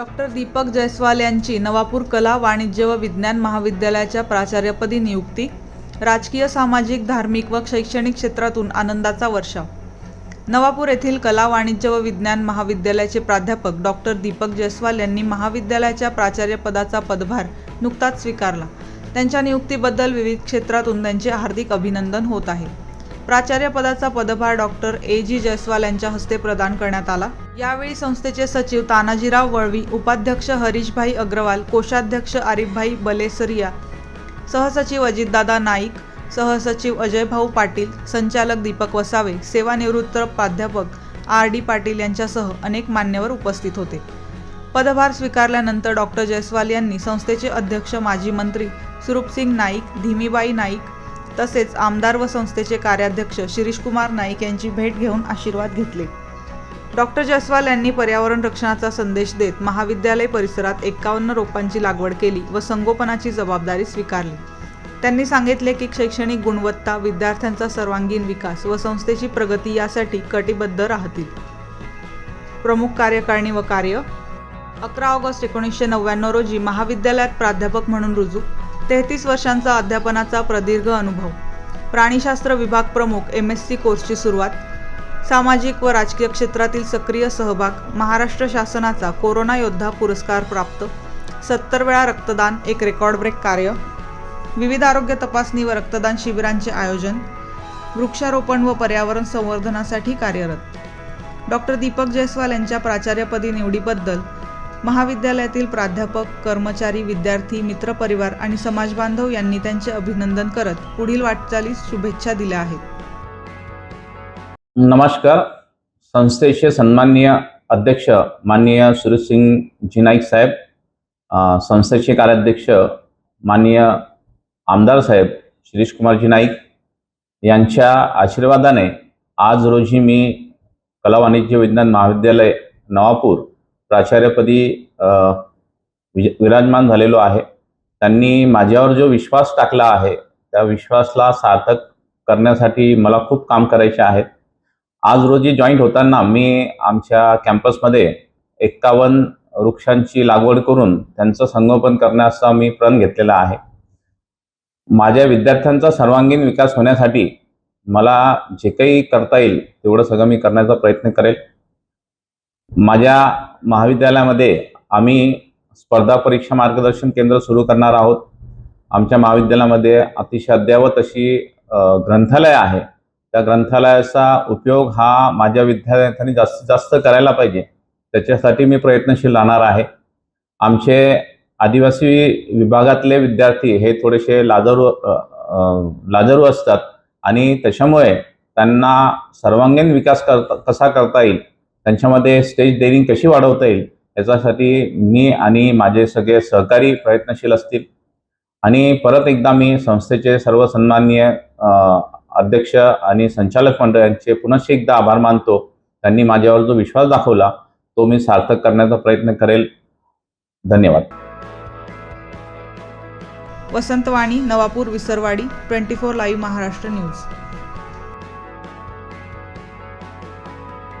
Doctor Deepak Jaiswal यांची नवापूर कला वाणिज्य व विज्ञान महाविद्यालयाच्या प्राचार्यपदी नियुक्ती राजकीय सामाजिक धार्मिक व शैक्षणिक क्षेत्रातून आनंदाचा वर्षाव. नवापूर येथील कला वाणिज्य व विज्ञान महाविद्यालयाचे प्राध्यापक डॉक्टर दीपक जयस्वाल यांनी महाविद्यालयाच्या प्राचार्यपदाचा पदभार नुकताच स्वीकारला. त्यांच्या नियुक्तीबद्दल विविध क्षेत्रातून त्यांचे हार्दिक अभिनंदन होत आहे. प्राचार्यपदाचा पदभार डॉक्टर ए. जी. जयस्वाल यांच्या हस्ते प्रदान करण्यात आला. यावेळी संस्थेचे सचिव तानाजीराव वळवी उपाध्यक्ष हरीशभाई अग्रवाल कोषाध्यक्ष आरिफभाई बलेसरिया सहसचिव अजितदादा नाईक सहसचिव अजयभाऊ पाटील संचालक दीपक वसावे सेवानिवृत्त प्राध्यापक आर. डी. पाटील यांच्यासह अनेक मान्यवर उपस्थित होते. पदभार स्वीकारल्यानंतर डॉक्टर जयस्वाल यांनी संस्थेचे अध्यक्ष माजी मंत्री सुरूपसिंग नाईक धीमीबाई नाईक तसेच आमदार व संस्थेचे कार्याध्यक्ष शिरीषकुमार नाईक यांची भेट घेऊन आशीर्वाद घेतले. डॉक्टर जयस्वाल यांनी पर्यावरण रक्षणाचा संदेश देत महाविद्यालय परिसरात एक्कावन्न रोपांची लागवड केली व संगोपनाची जबाबदारी स्वीकारली. त्यांनी सांगितले की शैक्षणिक गुणवत्ता विद्यार्थ्यांचा सर्वांगीण विकास व संस्थेची प्रगती यासाठी कटिबद्ध राहतील. प्रमुख कार्यकारिणी व कार्य अकरा ऑगस्ट एकोणीसशे नव्याण्णव रोजी महाविद्यालयात प्राध्यापक म्हणून रुजू तेहतीस वर्षांचा अध्यापनाचा प्रदीर्घ अनुभव. प्राणीशास्त्र विभाग प्रमुख एम एस सी कोर्सची सुरुवात. सामाजिक व राजकीय क्षेत्रातील सक्रिय सहभाग. महाराष्ट्र शासनाचा कोरोना योद्धा पुरस्कार प्राप्त. सत्तर वेळा रक्तदान एक रेकॉर्ड ब्रेक कार्य. विविध आरोग्य तपासणी व रक्तदान शिबिरांचे आयोजन. वृक्षारोपण व पर्यावरण संवर्धनासाठी कार्यरत. डॉक्टर दीपक जयस्वाल यांच्या प्राचार्यपदी निवडीबद्दल महाविद्यालयातील प्राध्यापक कर्मचारी विद्यार्थी मित्रपरिवार आणि समाजबांधव यांनी त्यांचे अभिनंदन करत पुढील वाटचालीस शुभेच्छा दिल्या आहेत. नमस्कार. संस्थेचे सन्माननीय अध्यक्ष माननीय सुरजसिंग जी नाईक साहेब संस्थेचे कार्याध्यक्ष माननीय आमदार साहेब शिरीष कुमारजी नाईक यांच्या आशीर्वादाने आज रोजी मी कला वाणिज्य विज्ञान महाविद्यालय नवापूर प्राचार्यपदी विराजमान झालेलो आहे. त्यांनी माझ्यावर जो विश्वास टाकला आहे त्या विश्वासला सार्थक करण्यासाठी मला खूप काम करायचे आहे आज रोजी जॉईंट होताना मी आमच्या कॅम्पसमध्ये एक्कावन्न वृक्षांची लागवड करून त्यांचं संगोपन करण्याचा मी प्रण घेतलेला आहे. माझ्या विद्यार्थ्यांचा सर्वांगीण विकास होण्यासाठी मला जे काही करता येईल तेवढं सगळं मी करण्याचा प्रयत्न करेल. माझ्या महाविद्यालयामध्ये आम्ही स्पर्धा परीक्षा मार्गदर्शन केंद्र सुरू करणार आहोत. आमच्या महाविद्यालयामध्ये अतिशय अद्ययावत अशी ग्रंथालय आहे. त्या ग्रंथालयाचा उपयोग हा माझ्या विद्यार्थ्यांनी जास्तीत जास्त करायला पाहिजे. त्याच्यासाठी मी प्रयत्नशील राहणार आहे. आमचे आदिवासी विभागातले विद्यार्थी हे थोडेसे लाजारू लाजरू लाजारू असतात आणि त्याच्यामुळे त्यांना सर्वांगीण विकास करता कसा करता येईल त्यांच्यामध्ये स्टेज डेअरिंग कशी वाढवता येईल याच्यासाठी मी आणि माझे सगळे सहकारी प्रयत्नशील असतील. आणि परत एकदा मी संस्थेचे सर्व सन्माननीय अध्यक्ष आणि संचालक मंडळ यांचे पुनश्च एकदा आभार मानतो. त्यांनी माझ्यावर जो विश्वास दाखवला तो मी सार्थक करण्याचा प्रयत्न करेल. धन्यवाद. Vasantvani Navapur Visarwadi twenty four live Maharashtra news.